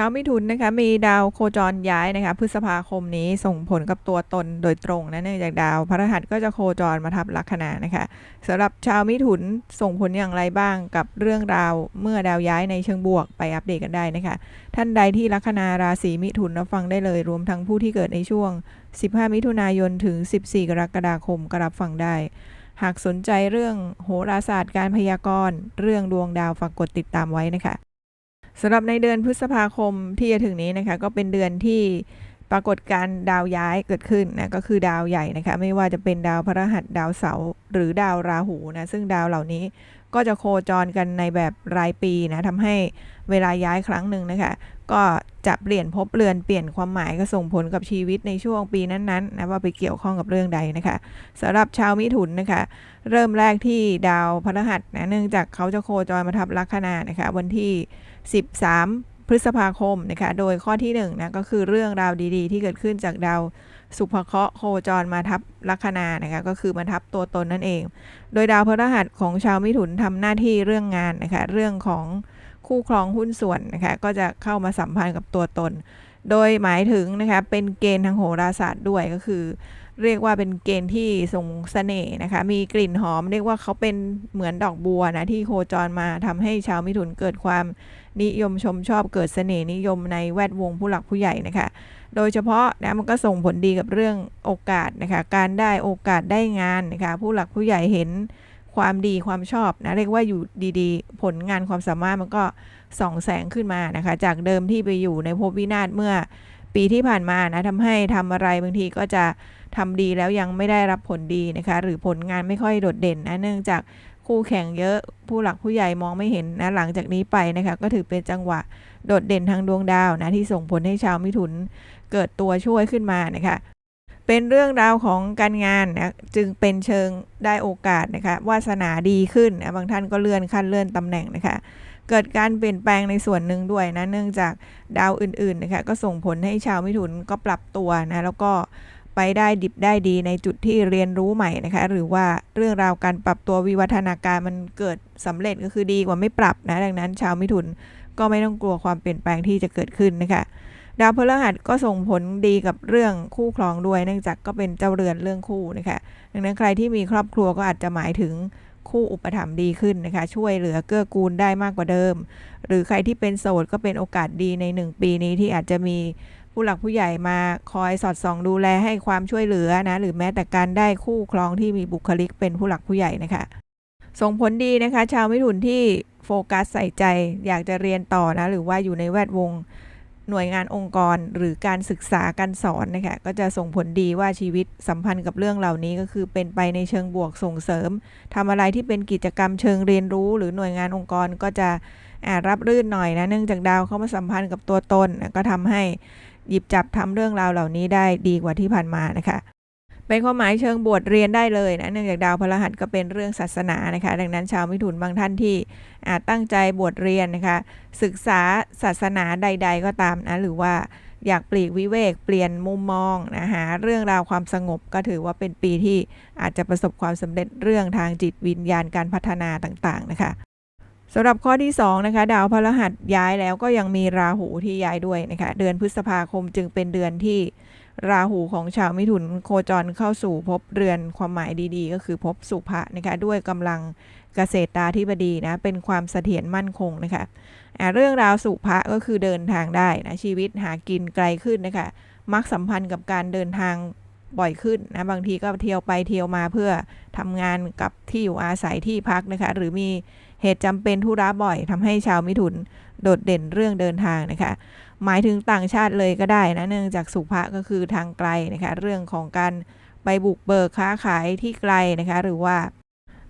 ชาวมิถุนนะคะมีดาวโคจรย้ายนะคะพฤษภาคมนี้ส่งผลกับตัวตนโดยตรงนะเนื่องจากดาวพฤหัสก็จะโคจรมาทับลัคนานะคะสำหรับชาวมิถุนส่งผลอย่างไรบ้างกับเรื่องราวเมื่อดาวย้ายในเชิงบวกไปอัปเดตกันได้นะคะ ท่านใดที่ลัคนาราศีมิถุนรับฟังได้เลยรวมทั้งผู้ที่เกิดในช่วง 15 มิถุนายนถึง 14 กรกฎาคมก็รับฟังได้หากสนใจเรื่องโหราศาสตร์การพยากรณ์ เรื่องดวงดาวฝากกดติดตามไว้นะคะ สำหรับในเดือนพฤษภาคมที่จะถึงนี้นะคะ ก็เป็นเดือนที่ ปรากฏการดาวย้ายเกิดขึ้นนะก็คือดาวใหญ่นะคะไม่ว่าจะเป็นดาวพฤหัสดาวเสาร์หรือดาวราหูนะซึ่งดาวเหล่านี้ก็จะโคจรกันในแบบรายปีนะทำให้เวลาย้ายครั้งหนึ่งนะคะ ก็จะเปลี่ยนภพเรือนเปลี่ยนความหมายก็ส่งผลกับชีวิตในช่วงปีนั้นๆนะว่าไปเกี่ยวข้องกับเรื่องใดนะคะสำหรับชาวมิถุนนะคะ เริ่มแรกที่ดาวพฤหัสนะเนื่องจากเขาจะโคจรมาทับลัคนานะคะ วันที่ 13 พฤษภาคมนะคะ โดยข้อที่1นงนะก็คือเรื่องราวดีๆ ที่เกิดขึ้นจากดาวสุภเคราะห์โคจรมาทับลัคนานะคะก็คือมาทับตัวตนนั่นเอง โดยดาวพฤหัสของชาวมิถุนทำหน้าที่เรื่องงานนะคะเรื่องของคู่ครองหุ้นส่วนนะคะก็จะเข้ามาสัมพันธ์กับตัวตน โดยหมายถึงนะคะเป็นเกณฑ์ทางโหราศาสตร์ด้วยก็คือ เรียกว่าเป็นเกณฑ์ที่ทรงเสน่ห์นะคะ มีกลิ่นหอม เรียกว่าเขาเป็นเหมือนดอกบัวนะที่โคจรมาทำให้ชาวมิถุนเกิดความนิยมชมชอบเกิดเสน่ห์นิยมในแวดวงผู้หลักผู้ใหญ่นะคะ โดยเฉพาะนะมันก็ส่งผลดีกับเรื่องโอกาสนะคะ การได้โอกาสได้งานนะคะ ผู้หลักผู้ใหญ่เห็นความดีความชอบนะเรียกว่าอยู่ดีๆ ผลงานความสามารถมันก็ส่องแสงขึ้นมานะคะ จากเดิมที่ไปอยู่ในภพวินาศเมื่อ ปีที่ผ่านมานะทำให้ทำอะไรบางทีก็จะทำดีแล้วยังไม่ได้รับผลดีนะคะ หรือผลงานไม่ค่อยโดดเด่นนะเนื่องจากคู่แข่งเยอะผู้หลักผู้ใหญ่มองไม่เห็นนะหลังจากนี้ไปนะคะ ก็ถือเป็นจังหวะโดดเด่นทางดวงดาวนะที่ส่งผลให้ชาวมิถุนเกิดตัวช่วยขึ้นมานะคะ เป็นเรื่องราวของการงานนะจึงเป็นเชิงได้โอกาสนะคะวาสนาดีขึ้นนะบางท่านก็เลื่อนขั้นเลื่อนตำแหน่งนะคะ เกิดการเปลี่ยนแปลงในส่วนหนึ่งด้วยนะ เนื่องจากดาวอื่นๆนะคะก็ส่งผลให้ชาวมิถุนก็ปรับตัวนะแล้วก็ไปได้ดิบได้ดีในจุดที่เรียนรู้ใหม่นะคะหรือว่าเรื่องราวการปรับตัววิวัฒนาการมันเกิดสำเร็จก็คือดีกว่าไม่ปรับนะดังนั้น ชาวมิถุนก็ไม่ต้องกลัวความเปลี่ยนแปลงที่จะเกิดขึ้นนะคะดาวพฤหัสก็ส่งผลดีกับเรื่องคู่ครองด้วย เนื่องจากก็เป็นเจ้าเรือนเรื่องคู่นะคะดังนั้นใครที่มีครอบครัวก็อาจจะหมายถึง คู่อุปถัมภ์ดีขึ้นนะคะ ช่วยเหลือเกื้อกูลได้มากกว่าเดิม หรือใครที่เป็นโสดก็เป็นโอกาสดีใน 1 ปีนี้ที่อาจจะมีผู้หลักผู้ใหญ่มาคอยสอดส่องดูแลให้ความช่วยเหลือนะ หรือแม้แต่การได้คู่ครองที่มีบุคลิกเป็นผู้หลักผู้ใหญ่นะคะ ส่งผลดีนะคะ ชาวมิถุนที่โฟกัสใส่ใจอยากจะเรียนต่อนะ หรือว่าอยู่ในแวดวง หน่วยงานองค์กรหรือการศึกษาการสอนนะคะก็จะส่งผลดีว่าชีวิตสัมพันธ์กับเรื่องเหล่านี้ก็คือเป็นไปในเชิงบวกส่งเสริมทำอะไรที่เป็นกิจกรรมเชิงเรียนรู้ หรือหน่วยงานองค์กรก็จะอ่ารับรื่นหน่อยนะเนื่องจากดาวเข้ามาสัมพันธ์กับตัวตน ก็ทำให้หยิบจับทำเรื่องราวเหล่านี้ได้ดีกว่าที่ผ่านมานะคะ เป็นความหมายเชิงบวชเรียนได้เลยนะเนื่องจากดาวพฤหัสก็เป็นเรื่องศาสนานะคะ ดังนั้นชาวมิถุนบางท่านที่อาจตั้งใจบวชเรียนนะคะ ศึกษาศาสนาใด ๆ ก็ตามนะหรือว่าอยากปลีกวิเวกเปลี่ยนมุมมองนะหาเรื่องราวความสงบก็ถือว่าเป็นปีที่อาจจะประสบความสำเร็จเรื่องทางจิตวิญญาณการพัฒนาต่างๆนะคะสำหรับข้อที่2นะคะดาวพฤหัสย้ายแล้วก็ยังมีราหูที่ย้ายด้วยนะคะเดือนพฤษภาคมจึงเป็นเดือนที่ ราหูของชาวมิถุนโคจรเข้าสู่ภพเรือนความหมายดีๆ ก็คือภพสุภะนะคะด้วยกำลังเกษตราธิบดีนะเป็นความเสถียรมั่นคงนะคะอ่าเรื่องราวสุภะก็คือเดินทางได้นะชีวิตหากินไกลขึ้นนะคะมักสัมพันธ์กับการเดินทางบ่อยขึ้นนะบางทีก็เที่ยวไปเที่ยวมาเพื่อทำงานกับที่อยู่อาศัยที่พักนะคะหรือมีเหตุจำเป็นธุระบ่อยทำให้ชาวมิถุนโดดเด่นเรื่องเดินทางนะคะ หมายถึงต่างชาติเลยก็ได้นะเนื่องจากสุภะก็คือทางไกลนะคะเรื่องของการไปบุกเบิกค้าขายที่ไกลนะคะหรือว่า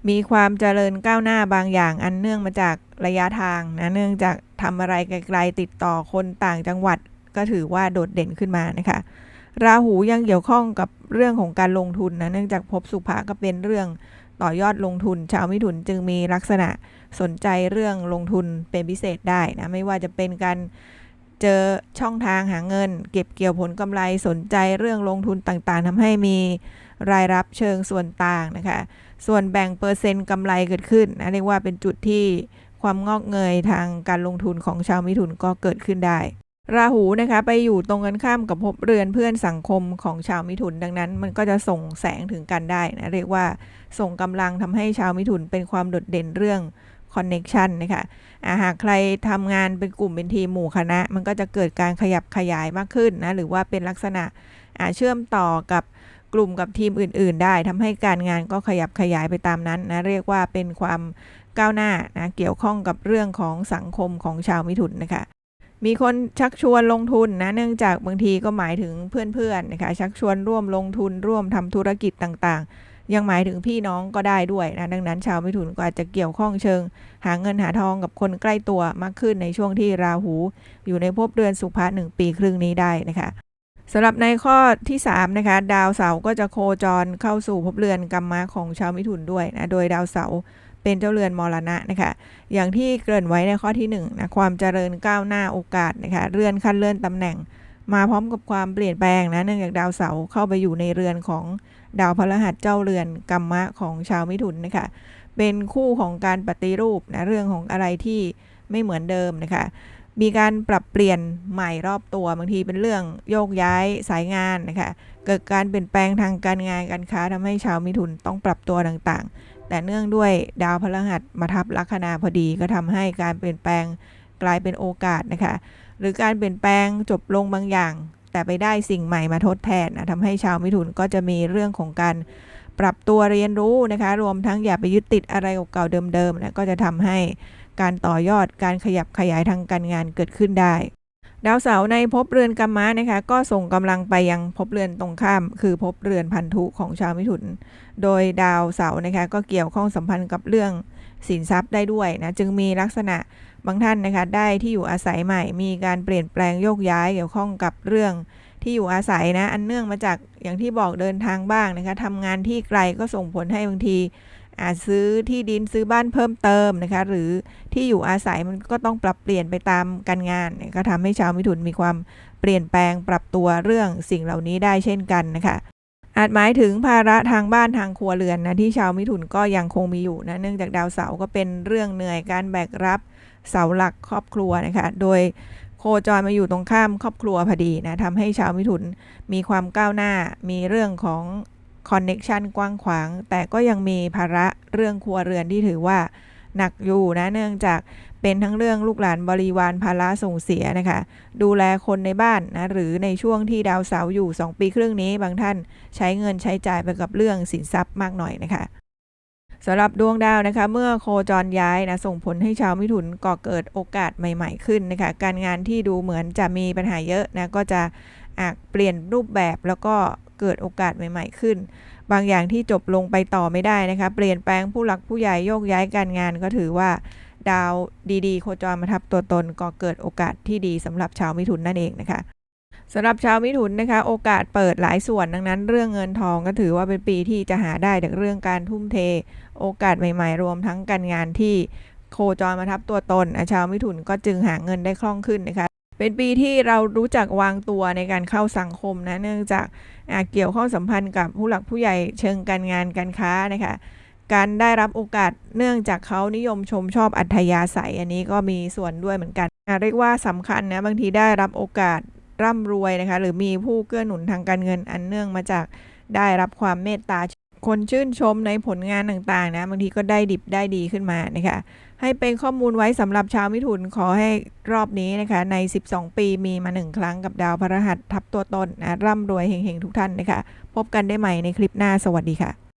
มีความเจริญก้าวหน้าบางอย่างอันเนื่องมาจากระยะทางนะเนื่องจากทำอะไรไกลๆติดต่อคนต่างจังหวัดก็ถือว่าโดดเด่นขึ้นมานะคะราหูยังเกี่ยวข้องกับเรื่องของการลงทุนนะเนื่องจากภพสุภะก็เป็นเรื่องต่อยอดลงทุน ชาวมิถุนจึงมีลักษณะสนใจเรื่องลงทุนเป็นพิเศษได้นะไม่ว่าจะเป็นการ เจอช่องทางหาเงิน เก็บเกี่ยวผลกำไรสนใจเรื่องลงทุนต่างๆทำให้มีรายรับเชิงส่วนต่างนะคะ ส่วนแบ่งเปอร์เซ็นต์กำไรเกิดขึ้นนะเรียกว่าเป็นจุดที่ความงอกเงยทางการลงทุนของชาวมิถุนก็เกิดขึ้นได้ ราหูนะคะไปอยู่ตรงกันข้ามกับภพเรือนเพื่อนสังคมของชาวมิถุนดังนั้น มันก็จะส่งแสงถึงกันได้นะเรียกว่าส่งกำลังทำให้ชาวมิถุนเป็นความโดดเด่นเรื่อง คอนเน็ชันนะคะาหากใครทำงานเป็นกลุ่มเป็นทีมหมู่คณะ มันก็จะเกิดการขยับขยายมากขึ้นนะ หรือว่าเป็นลักษณะเชื่อมต่อกับกลุ่มกับทีมอื่น ๆ ได้ทำให้การงานก็ขยับขยายไปตามนั้นนะ เรียกว่าเป็นความก้าวหน้านะเกี่ยวข้องกับเรื่องของสังคมของชาวมิถุนนะคะมีคนชักชวนลงทุนนะเนื่องจากบางทีก็หมายถึงเพื่อนๆนะคะชักชวนร่วมลงทุนร่วมทำธุรกิจต่างๆ ยังหมายถึงพี่น้องก็ได้ด้วยนะดังนั้นชาวมิถุนก็อาจจะเกี่ยวข้องเชิง หาเงินหาทองกับคนใกล้ตัวมากขึ้นในช่วงที่ราหู อยู่ในภพเดือนสุภะหนึ่งปีครึ่งนี้ได้นะคะสำหรับในข้อที่3นะคะดาวเสาร์ก็จะโคจรเข้าสู่ภพเรือนกรรมะของชาวมิถุนด้วยนะโดยดาวเสาร์เป็นเจ้าเรือนมรณะนะคะอย่างที่เกริ่นไว้ในข้อที่1นะความเจริญก้าวหน้าโอกาสนะคะเลื่อนขั้นเลื่อนตำแหน่ง มาพร้อมกับความเปลี่ยนแปลงนะเนื่องจากดาวเสาร์เข้าไปอยู่ในเรือนของ ดาวพฤหัสเจ้าเรือนกรรมะของชาวมิถุนนะคะ เป็นคู่ของการปฏิรูปนะเรื่องของอะไรที่ไม่เหมือนเดิมนะคะ มีการปรับเปลี่ยนใหม่รอบตัวบางทีเป็นเรื่องโยกย้ายสายงานนะคะ เกิดการเปลี่ยนแปลงทางการงานการค้าทำให้ชาวมิถุนต้องปรับตัวต่างๆ แต่เนื่องด้วยดาวพฤหัสมาทับลัคนาพอดีก็ทำให้การเปลี่ยนแปลงกลายเป็นโอกาสนะคะ หรือการเปลี่ยนแปลงจบลงบางอย่าง แต่ไปได้สิ่งใหม่มาทดแทนนะทำให้ชาวมิถุนก็จะมีเรื่องของการปรับตัวเรียนรู้นะคะ รวมทั้งอย่าไปยึดติดอะไรเก่าเดิมๆนะก็จะทำให้การต่อยอดการขยับขยายทางการงานเกิดขึ้นได้ ดาวเสาร์ในภพเรือนกรรมะนะคะ ก็ส่งกำลังไปยังภพเรือนตรงข้าม คือภพเรือนพันธุของชาวมิถุน โดยดาวเสาร์นะคะก็เกี่ยวข้องสัมพันธ์กับเรื่อง สินทรัพย์ได้ด้วยนะจึงมีลักษณะบางท่านนะคะได้ที่อยู่อาศัยใหม่ มีการเปลี่ยนแปลงโยกย้ายเกี่ยวข้องกับเรื่องที่อยู่อาศัยนะอันเนื่องมาจากอย่างที่บอกเดินทางบ้างนะคะทำงานที่ไกลก็ส่งผลให้บางทีอาจซื้อที่ดินซื้อบ้านเพิ่มเติมนะคะ หรือที่อยู่อาศัยมันก็ต้องปรับเปลี่ยนไปตามการงาน ก็ทำให้ชาวมิถุนมีความเปลี่ยนแปลงปรับตัวเรื่องสิ่งเหล่านี้ได้เช่นกันนะคะ อาจหมายถึงภาระทางบ้านทางครัวเรือนนะที่ชาวมิถุนก็ยังคงมีอยู่นะเนื่องจากดาวเสาร์ก็เป็นเรื่องเหนื่อยการแบกรับเสาหลักครอบครัวนะคะโดยโคจรมาอยู่ตรงข้ามครอบครัวพอดีนะทำให้ชาวมิถุนมีความก้าวหน้ามีเรื่องของคอนเน็ชันกว้างขวาง แต่ก็ยังมีภาระเรื่องครัวเรือนที่ถือว่า หนักอยู่นะเนื่องจากเป็นทั้งเรื่องลูกหลานบริวารภาระส่งเสียนะคะ ดูแลคนในบ้านนะหรือในช่วงที่ดาวเสาร์อยู่ 2 ปีครึ่งนี้ บางท่านใช้เงินใช้จ่ายไปกับเรื่องสินทรัพย์มากหน่อยนะคะสำหรับดวงดาวนะคะ เมื่อโคจรย้ายนะส่งผลให้ชาวมิถุนก่อเกิดโอกาสใหม่ ๆ ขึ้นนะคะ การงานที่ดูเหมือนจะมีปัญหาเยอะนะก็จะอาจเปลี่ยนรูปแบบแล้วก็เกิดโอกาสใหม่ ๆ ขึ้น บางอย่างที่จบลงไปต่อไม่ได้นะคะ เปลี่ยนแปลงผู้หลักผู้ใหญ่โยกย้ายการงานก็ถือว่า ดาวดีๆ โคจรมาทับตัวตนก็เกิดโอกาสที่ดีสำหรับชาวมิถุนนั่นเองนะคะสำหรับชาวมิถุนนะคะ โอกาสเปิดหลายส่วนดังนั้น เรื่องเงินทองก็ถือว่าเป็นปีที่จะหาได้จากเรื่องการทุ่มเท โอกาสใหม่ๆ รวมทั้งการงานที่โคจรมาทับตัวตนชาวมิถุนก็จึงหาเงินได้คล่องขึ้นนะคะ เป็นปีที่เรารู้จักวางตัวในการเข้าสังคมนะ เนื่องจากเกี่ยวข้องสัมพันธ์กับผู้หลักผู้ใหญ่เชิงการงานการค้านะคะการได้รับโอกาสเนื่องจากเขานิยมชมชอบอัธยาศัย อันนี้ก็มีส่วนด้วยเหมือนกันเรียกว่าสำคัญนะบางทีได้รับโอกาสร่ำรวยนะคะหรือมีผู้เกื้อหนุนทางการเงินอันเนื่องมาจากได้รับความเมตตา คนชื่นชมในผลงานต่างๆนะบางทีก็ได้ดิบได้ดีขึ้นมานะคะให้เป็นข้อมูลไว้สำหรับชาวมิถุนขอให้รอบนี้นะคะใน 12 ปีมีมาหนึ่งครั้งกับดาวพระหัสทับตัวตนนะร่ำรวยเฮงๆทุกท่านนะคะพบกันได้ใหม่ในคลิปหน้าสวัสดีค่ะ